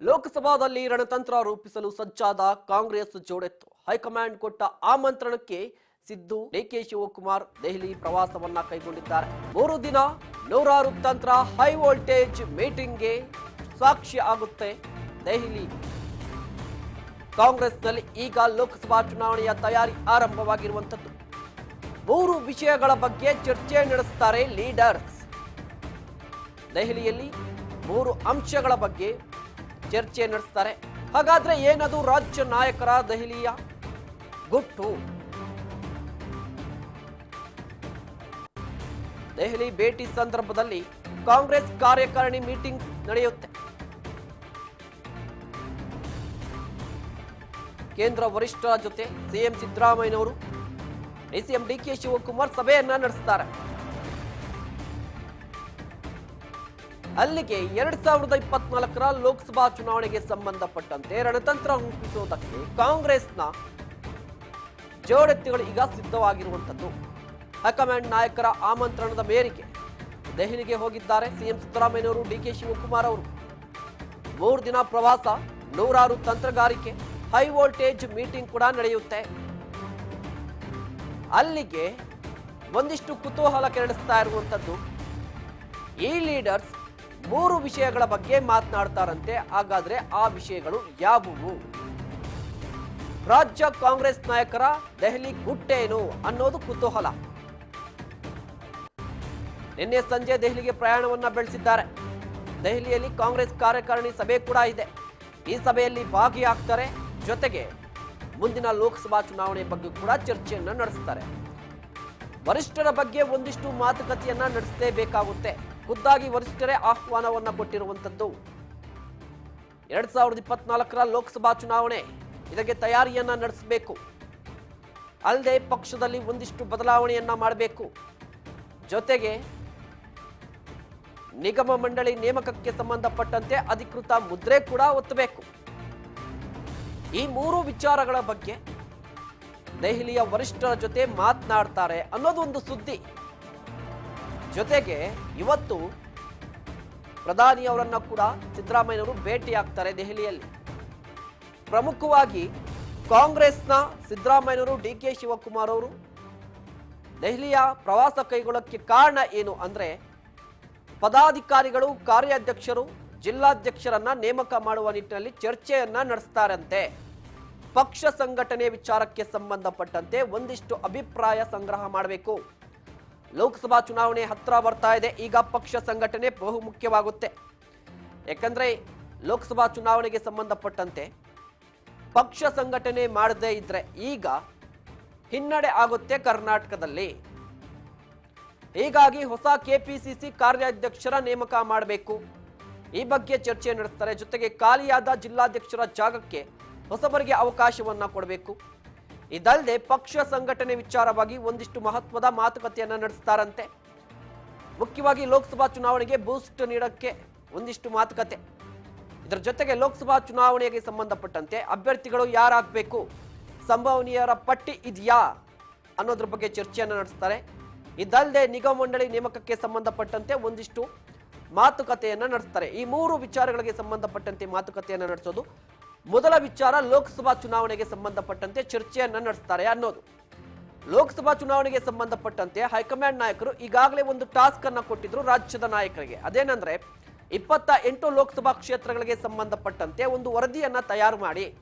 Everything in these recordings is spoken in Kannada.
ಲೋಕಸಭಾದಲ್ಲಿ ರಣತಂತ್ರ ರೂಪಿಸಲು ಸಜ್ಜಾದ ಕಾಂಗ್ರೆಸ್ ಜೋಡೆತ್ತು. ಹೈಕಮಾಂಡ್ ಕೊಟ್ಟ ಆಮಂತ್ರಣಕ್ಕೆ ಸಿದ್ದು ಡಿಕೆ ಶಿವಕುಮಾರ್ ದೆಹಲಿ ಪ್ರವಾಸವನ್ನ ಕೈಗೊಂಡಿದ್ದಾರೆ. ಮೂರು ದಿನ ನೂರಾರು ತಂತ್ರ ಹೈ ವೋಲ್ಟೇಜ್ ಮೀಟಿಂಗ್ಗೆ ಸಾಕ್ಷಿ ಆಗುತ್ತೆ ದೆಹಲಿ. ಕಾಂಗ್ರೆಸ್ನಲ್ಲಿ ಈಗ ಲೋಕಸಭಾ ಚುನಾವಣೆಯ ತಯಾರಿ ಆರಂಭವಾಗಿರುವಂಥದ್ದು. ಮೂರು ವಿಷಯಗಳ ಬಗ್ಗೆ ಚರ್ಚೆ ನಡೆಸುತ್ತಾರೆ ಲೀಡರ್ಸ್. ದೆಹಲಿಯಲ್ಲಿ ಮೂರು ಅಂಶಗಳ ಬಗ್ಗೆ ಚರ್ಚೆ ನಡೆಸ್ತಾರೆ. ಹಾಗಾದ್ರೆ ಏನದು ರಾಜ್ಯ ನಾಯಕರ ದೆಹಲಿಯ ಗುಟ್ಟು? ದೆಹಲಿ ಭೇಟಿ ಸಂದರ್ಭದಲ್ಲಿ ಕಾಂಗ್ರೆಸ್ ಕಾರ್ಯಕಾರಿಣಿ ಮೀಟಿಂಗ್ ನಡೆಯುತ್ತೆ. ಕೇಂದ್ರ ವರಿಷ್ಠರ ಜೊತೆ ಸಿಎಂ ಸಿದ್ದರಾಮಯ್ಯನವರು ಡಿಸಿಎಂ ಡಿಕೆ ಶಿವಕುಮಾರ್ ಸಭೆಯನ್ನ ನಡೆಸ್ತಾರೆ. ಅಲ್ಲಿಗೆ ಎರಡ್ ಸಾವಿರದ ಇಪ್ಪತ್ನಾಲ್ಕರ ಲೋಕಸಭಾ ಚುನಾವಣೆಗೆ ಸಂಬಂಧಪಟ್ಟಂತೆ ರಣತಂತ್ರ ರೂಪಿಸುವುದಕ್ಕೆ ಕಾಂಗ್ರೆಸ್ನ ಜೋಡೆತ್ತುಗಳು ಈಗ ಸಿದ್ಧವಾಗಿರುವಂಥದ್ದು. ಹೈಕಮಾಂಡ್ ನಾಯಕರ ಆಮಂತ್ರಣದ ಮೇರೆಗೆ ದೆಹಲಿಗೆ ಹೋಗಿದ್ದಾರೆ ಸಿಎಂ ಸಿದ್ದರಾಮಯ್ಯನವರು ಡಿಕೆ ಶಿವಕುಮಾರ್ ಅವರು. ಮೂರು ದಿನ ಪ್ರವಾಸ, ನೂರಾರು ತಂತ್ರಗಾರಿಕೆ, ಹೈ ವೋಲ್ಟೇಜ್ ಮೀಟಿಂಗ್ ಕೂಡ ನಡೆಯುತ್ತೆ. ಅಲ್ಲಿಗೆ ಒಂದಿಷ್ಟು ಕುತೂಹಲ ಕೆರಳಿಸ್ತಾ ಇರುವಂಥದ್ದು. ಈ ಲೀಡರ್ಸ್ ಮೂರು ವಿಷಯಗಳ ಬಗ್ಗೆ ಮಾತನಾಡ್ತಾರಂತೆ. ಹಾಗಾದ್ರೆ ಆ ವಿಷಯಗಳು ಯಾವುವು? ರಾಜ್ಯ ಕಾಂಗ್ರೆಸ್ ನಾಯಕರ ದೆಹಲಿ ಗುಟ್ಟೇನು ಅನ್ನೋದು ಕುತೂಹಲ. ನಿನ್ನೆ ಸಂಜೆ ದೆಹಲಿಗೆ ಪ್ರಯಾಣವನ್ನ ಬೆಳೆಸಿದ್ದಾರೆ. ದೆಹಲಿಯಲ್ಲಿ ಕಾಂಗ್ರೆಸ್ ಕಾರ್ಯಕಾರಿಣಿ ಸಭೆ ಕೂಡ ಇದೆ. ಈ ಸಭೆಯಲ್ಲಿ ಭಾಗಿಯಾಗ್ತಾರೆ. ಜೊತೆಗೆ ಮುಂದಿನ ಲೋಕಸಭಾ ಚುನಾವಣೆ ಬಗ್ಗೆ ಕೂಡ ಚರ್ಚೆಯನ್ನ ನಡೆಸ್ತಾರೆ. ವರಿಷ್ಠರ ಬಗ್ಗೆ ಒಂದಿಷ್ಟು ಮಾತುಕತೆಯನ್ನ ನಡೆಸಲೇಬೇಕಾಗುತ್ತೆ. ಖುದ್ದಾಗಿ ವರಿಷ್ಠರೇ ಆಹ್ವಾನವನ್ನು ಕೊಟ್ಟಿರುವಂಥದ್ದು. ಎರಡ್ ಸಾವಿರದ ಇಪ್ಪತ್ನಾಲ್ಕರ ಲೋಕಸಭಾ ಚುನಾವಣೆ ಇದಕ್ಕೆ ತಯಾರಿಯನ್ನ ನಡೆಸಬೇಕು. ಅಲ್ಲದೆ ಪಕ್ಷದಲ್ಲಿ ಒಂದಿಷ್ಟು ಬದಲಾವಣೆಯನ್ನ ಮಾಡಬೇಕು. ಜೊತೆಗೆ ನಿಗಮ ಮಂಡಳಿ ನೇಮಕಕ್ಕೆ ಸಂಬಂಧಪಟ್ಟಂತೆ ಅಧಿಕೃತ ಮುದ್ರೆ ಕೂಡ ಒತ್ತಬೇಕು. ಈ ಮೂರು ವಿಚಾರಗಳ ಬಗ್ಗೆ ದೆಹಲಿಯ ವರಿಷ್ಠರ ಜೊತೆ ಮಾತನಾಡ್ತಾರೆ ಅನ್ನೋದು ಒಂದು ಸುದ್ದಿ. ಜೊತೆಗೆ ಇವತ್ತು ಪ್ರಧಾನಿ ಅವರನ್ನ ಕೂಡ ಸಿದ್ದರಾಮಯ್ಯನವರು ಭೇಟಿಯಾಗ್ತಾರೆ ದೆಹಲಿಯಲ್ಲಿ. ಪ್ರಮುಖವಾಗಿ ಕಾಂಗ್ರೆಸ್ನ ಸಿದ್ದರಾಮಯ್ಯನವರು ಡಿ ಕೆ ಶಿವಕುಮಾರ್ ಅವರು ದೆಹಲಿಯ ಪ್ರವಾಸ ಕೈಗೊಳ್ಳಕ್ಕೆ ಕಾರಣ ಏನು ಅಂದರೆ ಪದಾಧಿಕಾರಿಗಳು, ಕಾರ್ಯಾಧ್ಯಕ್ಷರು, ಜಿಲ್ಲಾಧ್ಯಕ್ಷರನ್ನ ನೇಮಕ ಮಾಡುವ ನಿಟ್ಟಿನಲ್ಲಿ ಚರ್ಚೆಯನ್ನ ನಡೆಸ್ತಾರಂತೆ. ಪಕ್ಷ ಸಂಘಟನೆ ವಿಚಾರಕ್ಕೆ ಸಂಬಂಧಪಟ್ಟಂತೆ ಒಂದಿಷ್ಟು ಅಭಿಪ್ರಾಯ ಸಂಗ್ರಹ ಮಾಡಬೇಕು. ಲೋಕಸಭಾ ಚುನಾವಣೆ ಹತ್ರ ಬರ್ತಾ ಇದೆ. ಈಗ ಪಕ್ಷ ಸಂಘಟನೆ ಬಹು ಮುಖ್ಯವಾಗುತ್ತೆ. ಯಾಕಂದ್ರೆ ಲೋಕಸಭಾ ಚುನಾವಣೆಗೆ ಸಂಬಂಧಪಟ್ಟಂತೆ ಪಕ್ಷ ಸಂಘಟನೆ ಮಾಡದೇ ಇದ್ರೆ ಈಗ ಹಿನ್ನಡೆ ಆಗುತ್ತೆ ಕರ್ನಾಟಕದಲ್ಲಿ. ಹೀಗಾಗಿ ಹೊಸ ಕೆಪಿಸಿಸಿ ಕಾರ್ಯಾಧ್ಯಕ್ಷರ ನೇಮಕ ಮಾಡಬೇಕು. ಈ ಬಗ್ಗೆ ಚರ್ಚೆ ನಡೆಸ್ತಾರೆ. ಜೊತೆಗೆ ಖಾಲಿಯಾದ ಜಿಲ್ಲಾಧ್ಯಕ್ಷರ ಜಾಗಕ್ಕೆ ಹೊಸಬರಿಗೆ ಅವಕಾಶವನ್ನ ಕೊಡಬೇಕು. ಇದಲ್ಲದೆ ಪಕ್ಷ ಸಂಘಟನೆ ವಿಚಾರವಾಗಿ ಒಂದಿಷ್ಟು ಮಹತ್ವದ ಮಾತುಕತೆಯನ್ನ ನಡೆಸ್ತಾರಂತೆ. ಮುಖ್ಯವಾಗಿ ಲೋಕಸಭಾ ಚುನಾವಣೆಗೆ ಬೂಸ್ಟ್ ನೀಡಕ್ಕೆ ಒಂದಿಷ್ಟು ಮಾತುಕತೆ. ಇದರ ಜೊತೆಗೆ ಲೋಕಸಭಾ ಚುನಾವಣೆಗೆ ಸಂಬಂಧಪಟ್ಟಂತೆ ಅಭ್ಯರ್ಥಿಗಳು ಯಾರಾಗಬೇಕು, ಸಂಭವನೀಯರ ಪಟ್ಟಿ ಇದೆಯಾ ಅನ್ನೋದ್ರ ಬಗ್ಗೆ ಚರ್ಚೆಯನ್ನು ನಡೆಸ್ತಾರೆ. ಇದಲ್ಲದೆ ನಿಗಮ ಮಂಡಳಿ ನೇಮಕಕ್ಕೆ ಸಂಬಂಧಪಟ್ಟಂತೆ ಒಂದಿಷ್ಟು ಮಾತುಕತೆಯನ್ನು ನಡೆಸ್ತಾರೆ. ಈ ಮೂರು ವಿಚಾರಗಳಿಗೆ ಸಂಬಂಧಪಟ್ಟಂತೆ ಮಾತುಕತೆಯನ್ನು ನಡೆಸೋದು ಮೊದಲ ವಿಚಾರ ಲೋಕಸಭಾ ಚುನಾವಣೆಗೆ ಸಂಬಂಧಪಟ್ಟಂತೆ ಚರ್ಚೆಯನ್ನ ನಡೆಸ್ತಾರೆ ಅನ್ನೋದು. ಲೋಕಸಭಾ ಚುನಾವಣೆಗೆ ಸಂಬಂಧಪಟ್ಟಂತೆ ಹೈಕಮಾಂಡ್ ನಾಯಕರು ಈಗಾಗಲೇ ಒಂದು ಟಾಸ್ಕ್ ಅನ್ನ ಕೊಟ್ಟಿದ್ರು ರಾಜ್ಯದ ನಾಯಕರಿಗೆ. ಅದೇನಂದ್ರೆ, ಇಪ್ಪತ್ತ ಎಂಟು ಲೋಕಸಭಾ ಕ್ಷೇತ್ರಗಳಿಗೆ ಸಂಬಂಧಪಟ್ಟಂತೆ ಒಂದು ವರದಿಯನ್ನ ತಯಾರು ಮಾಡಿ.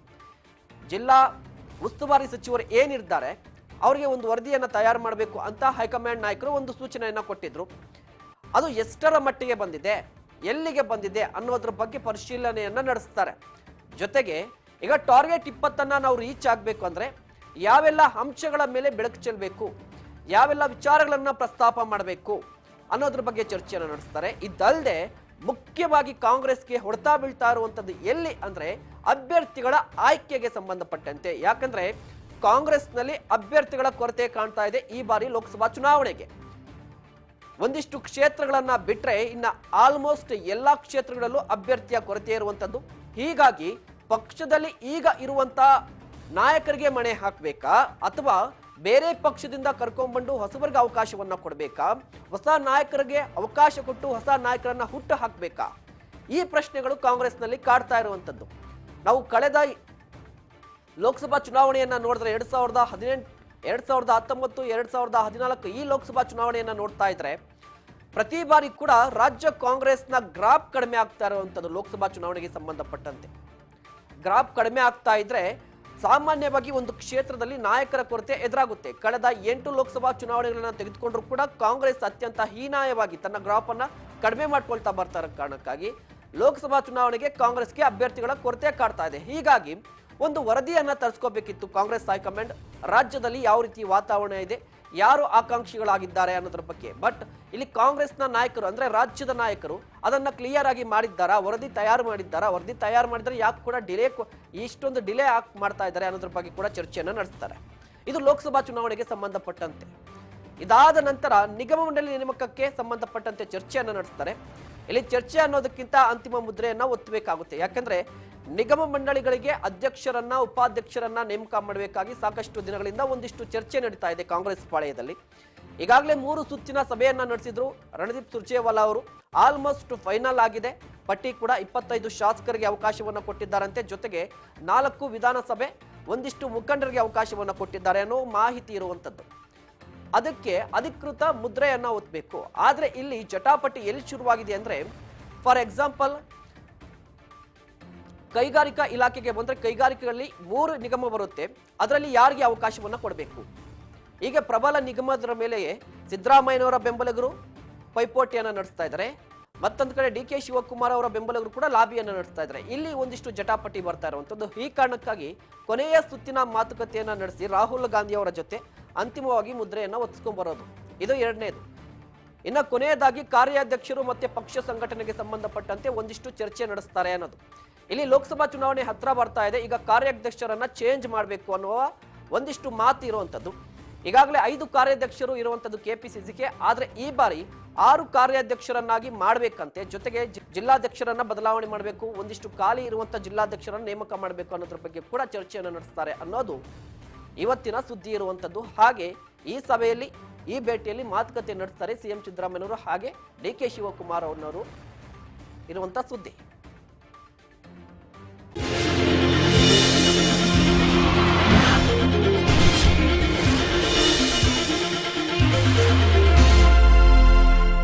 ಜಿಲ್ಲಾ ಉಸ್ತುವಾರಿ ಸಚಿವರು ಏನಿದ್ದಾರೆ ಅವರಿಗೆ ಒಂದು ವರದಿಯನ್ನ ತಯಾರು ಮಾಡಬೇಕು ಅಂತ ಹೈಕಮಾಂಡ್ ನಾಯಕರು ಒಂದು ಸೂಚನೆಯನ್ನ ಕೊಟ್ಟಿದ್ರು. ಅದು ಎಷ್ಟರ ಮಟ್ಟಿಗೆ ಬಂದಿದೆ, ಎಲ್ಲಿಗೆ ಬಂದಿದೆ ಅನ್ನೋದ್ರ ಬಗ್ಗೆ ಪರಿಶೀಲನೆಯನ್ನ ನಡೆಸ್ತಾರೆ. ಜೊತೆಗೆ ಈಗ ಟಾರ್ಗೆಟ್ ಇಪ್ಪತ್ತನ್ನು ನಾವು ರೀಚ್ ಆಗಬೇಕು ಅಂದ್ರೆ ಯಾವೆಲ್ಲ ಅಂಶಗಳ ಮೇಲೆ ಬೆಳಕು ಚೆಲ್ಲಬೇಕು ಯಾವೆಲ್ಲ ವಿಚಾರಗಳನ್ನು ಪ್ರಸ್ತಾಪ ಮಾಡಬೇಕು ಅನ್ನೋದ್ರ ಬಗ್ಗೆ ಚರ್ಚೆಯನ್ನು ನಡೆಸ್ತಾರೆ. ಇದಲ್ಲದೆ ಮುಖ್ಯವಾಗಿ ಕಾಂಗ್ರೆಸ್ಗೆ ಹೊಡ್ತಾ ಬೀಳ್ತಾ ಇರುವಂತದ್ದು ಎಲ್ಲಿ ಅಂದ್ರೆ ಅಭ್ಯರ್ಥಿಗಳ ಆಯ್ಕೆಗೆ ಸಂಬಂಧಪಟ್ಟಂತೆ. ಯಾಕಂದ್ರೆ ಕಾಂಗ್ರೆಸ್ನಲ್ಲಿ ಅಭ್ಯರ್ಥಿಗಳ ಕೊರತೆ ಕಾಣ್ತಾ ಇದೆ ಈ ಬಾರಿ ಲೋಕಸಭಾ ಚುನಾವಣೆಗೆ. ಒಂದಿಷ್ಟು ಕ್ಷೇತ್ರಗಳನ್ನು ಬಿಟ್ಟರೆ ಇನ್ನ ಆಲ್ಮೋಸ್ಟ್ ಎಲ್ಲಾ ಕ್ಷೇತ್ರಗಳಲ್ಲೂ ಅಭ್ಯರ್ಥಿಯ ಕೊರತೆ ಇರುವಂತದ್ದು. ಹೀಗಾಗಿ ಪಕ್ಷದಲ್ಲಿ ಈಗ ಇರುವಂತ ನಾಯಕರಿಗೆ ಮಣೆ ಹಾಕಬೇಕಾ ಅಥವಾ ಬೇರೆ ಪಕ್ಷದಿಂದ ಕರ್ಕೊಂಡ್ಬಂದು ಹೊಸಬರಿಗೆ ಅವಕಾಶವನ್ನ ಕೊಡಬೇಕಾ? ಹೊಸ ನಾಯಕರಿಗೆ ಅವಕಾಶ ಕೊಟ್ಟು ಹೊಸ ನಾಯಕರನ್ನ ಹುಟ್ಟು ಹಾಕಬೇಕಾ? ಈ ಪ್ರಶ್ನೆಗಳು ಕಾಂಗ್ರೆಸ್ನಲ್ಲಿ ಕಾಡ್ತಾ ಇರುವಂಥದ್ದು ನಾವು ಕಳೆದ ಲೋಕಸಭಾ ಚುನಾವಣೆಯನ್ನ ನೋಡಿದ್ರೆ ಎರಡ್ ಸಾವಿರದ ಹದಿನೆಂಟು, ಎರಡ್ ಸಾವಿರದ ಹತ್ತೊಂಬತ್ತು, ಎರಡ್ ಸಾವಿರದ ಹದಿನಾಲ್ಕು ಈ ಲೋಕಸಭಾ ಚುನಾವಣೆಯನ್ನ ನೋಡ್ತಾ ಇದ್ರೆ ಪ್ರತಿ ಬಾರಿ ಕೂಡ ರಾಜ್ಯ ಕಾಂಗ್ರೆಸ್ನ ಗ್ರಾಪ್ ಕಡಿಮೆ ಆಗ್ತಾ ಇರುವಂಥದ್ದು ಲೋಕಸಭಾ ಚುನಾವಣೆಗೆ ಸಂಬಂಧಪಟ್ಟಂತೆ. ಗ್ರಾಪ್ ಕಡಿಮೆ ಆಗ್ತಾ ಇದ್ರೆ ಸಾಮಾನ್ಯವಾಗಿ ಒಂದು ಕ್ಷೇತ್ರದಲ್ಲಿ ನಾಯಕರ ಕೊರತೆ ಎದುರಾಗುತ್ತೆ. ಕಳೆದ ಎಂಟು ಲೋಕಸಭಾ ಚುನಾವಣೆಗಳನ್ನು ತೆಗೆದುಕೊಂಡ್ರು ಕೂಡ ಕಾಂಗ್ರೆಸ್ ಅತ್ಯಂತ ಹೀನಾಯವಾಗಿ ತನ್ನ ಗ್ರಾಪ್ ಅನ್ನ ಕಡಿಮೆ ಮಾಡ್ಕೊಳ್ತಾ ಬರ್ತಾ ಇರೋ ಕಾರಣಕ್ಕಾಗಿ ಲೋಕಸಭಾ ಚುನಾವಣೆಗೆ ಕಾಂಗ್ರೆಸ್ಗೆ ಅಭ್ಯರ್ಥಿಗಳ ಕೊರತೆ ಕಾಡ್ತಾ ಇದೆ. ಹೀಗಾಗಿ ಒಂದು ವರದಿಯನ್ನ ತರಿಸ್ಕೋಬೇಕಿತ್ತು ಕಾಂಗ್ರೆಸ್ ಹೈಕಮಾಂಡ್. ರಾಜ್ಯದಲ್ಲಿ ಯಾವ ರೀತಿ ವಾತಾವರಣ ಇದೆ? ಯಾರು ಆಕಾಂಕ್ಷಿಗಳಾಗಿದ್ದಾರೆ ಅನ್ನೋದ್ರ ಬಗ್ಗೆ. ಬಟ್ ಇಲ್ಲಿ ಕಾಂಗ್ರೆಸ್ನ ನಾಯಕರು, ಅಂದ್ರೆ ರಾಜ್ಯದ ನಾಯಕರು, ಅದನ್ನ ಕ್ಲಿಯರ್ ಆಗಿ ಮಾಡಿದ್ದಾರಾ, ವರದಿ ತಯಾರು ಮಾಡಿದ್ದಾರಾ, ವರದಿ ತಯಾರು ಮಾಡಿದರೆ ಯಾಕೆ ಕೂಡ ಡಿಲೇ ಇಷ್ಟೊಂದು ಡಿಲೇ ಆಕ್ ಮಾಡ್ತಾ ಇದ್ದಾರೆ ಅನ್ನೋದ್ರ ಬಗ್ಗೆ ಕೂಡ ಚರ್ಚೆಯನ್ನು ನಡೆಸ್ತಾರೆ. ಇದು ಲೋಕಸಭಾ ಚುನಾವಣೆಗೆ ಸಂಬಂಧಪಟ್ಟಂತೆ. ಇದಾದ ನಂತರ ನಿಗಮ ಮಂಡಳಿ ನೇಮಕಕ್ಕೆ ಸಂಬಂಧಪಟ್ಟಂತೆ ಚರ್ಚೆಯನ್ನು ನಡೆಸ್ತಾರೆ. ಇಲ್ಲಿ ಚರ್ಚೆ ಅನ್ನೋದಕ್ಕಿಂತ ಅಂತಿಮ ಮುದ್ರೆಯನ್ನ ಒತ್ತಬೇಕಾಗುತ್ತೆ. ಯಾಕಂದ್ರೆ ನಿಗಮ ಮಂಡಳಿಗಳಿಗೆ ಅಧ್ಯಕ್ಷರನ್ನ, ಉಪಾಧ್ಯಕ್ಷರನ್ನ ನೇಮಕ ಮಾಡಬೇಕಾಗಿ ಸಾಕಷ್ಟು ದಿನಗಳಿಂದ ಒಂದಿಷ್ಟು ಚರ್ಚೆ ನಡೀತಾ ಇದೆ ಕಾಂಗ್ರೆಸ್ ಪಾಳೆಯದಲ್ಲಿ. ಈಗಾಗಲೇ ಮೂರು ಸುತ್ತಿನ ಸಭೆಯನ್ನ ನಡೆಸಿದ್ರು ರಣದೀಪ್ ಸುರ್ಜೇವಾಲಾ ಅವರು. ಆಲ್ಮೋಸ್ಟ್ ಫೈನಲ್ ಆಗಿದೆ. ಪಟ್ಟಿ ಕೂಡ ಇಪ್ಪತ್ತೈದು ಶಾಸಕರಿಗೆ ಅವಕಾಶವನ್ನು ಕೊಟ್ಟಿದ್ದಾರಂತೆ. ಜೊತೆಗೆ ನಾಲ್ಕು ವಿಧಾನಸಭೆ ಒಂದಿಷ್ಟು ಮುಖಂಡರಿಗೆ ಅವಕಾಶವನ್ನು ಕೊಟ್ಟಿದ್ದಾರೆ ಅನ್ನೋ ಮಾಹಿತಿ ಇರುವಂತದ್ದು. ಅದಕ್ಕೆ ಅಧಿಕೃತ ಮುದ್ರೆಯನ್ನು ಒತ್ತಬೇಕು ಆದರೆ ಇಲ್ಲಿ ಜಟಾಪಟಿ ಎಲ್ಲಿ ಶುರುವಾಗಿದೆ ಅಂದ್ರೆ, ಫಾರ್ ಎಕ್ಸಾಂಪಲ್ ಕೈಗಾರಿಕಾ ಇಲಾಖೆಗೆ ಬಂದರೆ ಕೈಗಾರಿಕೆಗಳಲ್ಲಿ ಮೂರು ನಿಗಮ ಬರುತ್ತೆ. ಅದರಲ್ಲಿ ಯಾರಿಗೆ ಅವಕಾಶವನ್ನ ಕೊಡಬೇಕು? ಈಗ ಪ್ರಬಲ ನಿಗಮದ ಮೇಲೆಯೇ ಸಿದ್ದರಾಮಯ್ಯನವರ ಬೆಂಬಲಿಗರು ಪೈಪೋಟಿಯನ್ನ ನಡೆಸ್ತಾ ಇದ್ದಾರೆ ಮತ್ತೊಂದು ಕಡೆ ಡಿ ಕೆ ಶಿವಕುಮಾರ್ ಅವರ ಬೆಂಬಲಿಗರು ಕೂಡ ಲಾಬಿಯನ್ನು ನಡೆಸ್ತಾ ಇದ್ದಾರೆ ಇಲ್ಲಿ ಒಂದಿಷ್ಟು ಜಟಾಪಟಿ ಬರ್ತಾ ಇರುವಂಥದ್ದು ಈ ಕಾರಣಕ್ಕಾಗಿ ಕೊನೆಯ ಸುತ್ತಿನ ಮಾತುಕತೆಯನ್ನು ನಡೆಸಿ ರಾಹುಲ್ ಗಾಂಧಿ ಅವರ ಜೊತೆ ಅಂತಿಮವಾಗಿ ಮುದ್ರೆಯನ್ನ ಒತ್ತಿಸ್ಕೊಂಡ್ ಬರೋದು. ಇದು ಎರಡನೇದು. ಇನ್ನು ಕೊನೆಯದಾಗಿ ಕಾರ್ಯಾಧ್ಯಕ್ಷರು ಮತ್ತೆ ಪಕ್ಷ ಸಂಘಟನೆಗೆ ಸಂಬಂಧಪಟ್ಟಂತೆ ಒಂದಿಷ್ಟು ಚರ್ಚೆ ನಡೆಸ್ತಾರೆ ಅನ್ನೋದು. ಇಲ್ಲಿ ಲೋಕಸಭಾ ಚುನಾವಣೆ ಹತ್ರ ಬರ್ತಾ ಇದೆ. ಈಗ ಕಾರ್ಯಾಧ್ಯಕ್ಷರನ್ನ ಚೇಂಜ್ ಮಾಡಬೇಕು ಅನ್ನುವ ಒಂದಿಷ್ಟು ಮಾತು ಇರುವಂತದ್ದು ಈಗಾಗಲೇ ಐದು ಕಾರ್ಯಾಧ್ಯಕ್ಷರು ಇರುವಂತದ್ದು ಕೆಪಿಸಿಸಿಗೆ. ಆದರೆ ಈ ಬಾರಿ ಆರು ಕಾರ್ಯಾಧ್ಯಕ್ಷರನ್ನಾಗಿ ಮಾಡಬೇಕಂತೆ. ಜೊತೆಗೆ ಜಿಲ್ಲಾಧ್ಯಕ್ಷರನ್ನ ಬದಲಾವಣೆ ಮಾಡಬೇಕು. ಒಂದಿಷ್ಟು ಖಾಲಿ ಇರುವಂಥ ಜಿಲ್ಲಾಧ್ಯಕ್ಷರನ್ನ ನೇಮಕ ಮಾಡಬೇಕು ಅನ್ನೋದ್ರ ಬಗ್ಗೆ ಕೂಡ ಚರ್ಚೆಯನ್ನು ನಡೆಸ್ತಾರೆ ಅನ್ನೋದು ಇವತ್ತಿನ ಸುದ್ದಿ ಇರುವಂತದ್ದು ಹಾಗೆ ಈ ಸಭೆಯಲ್ಲಿ, ಈ ಭೇಟಿಯಲ್ಲಿ ಮಾತುಕತೆ ನಡೆಸ್ತಾರೆ ಸಿಎಂ ಸಿದ್ದರಾಮಯ್ಯನವರು. ಹಾಗೆ ಡಿ ಕೆ ಶಿವಕುಮಾರ್ ಅವರವರು ಇರುವಂಥ ಸುದ್ದಿ.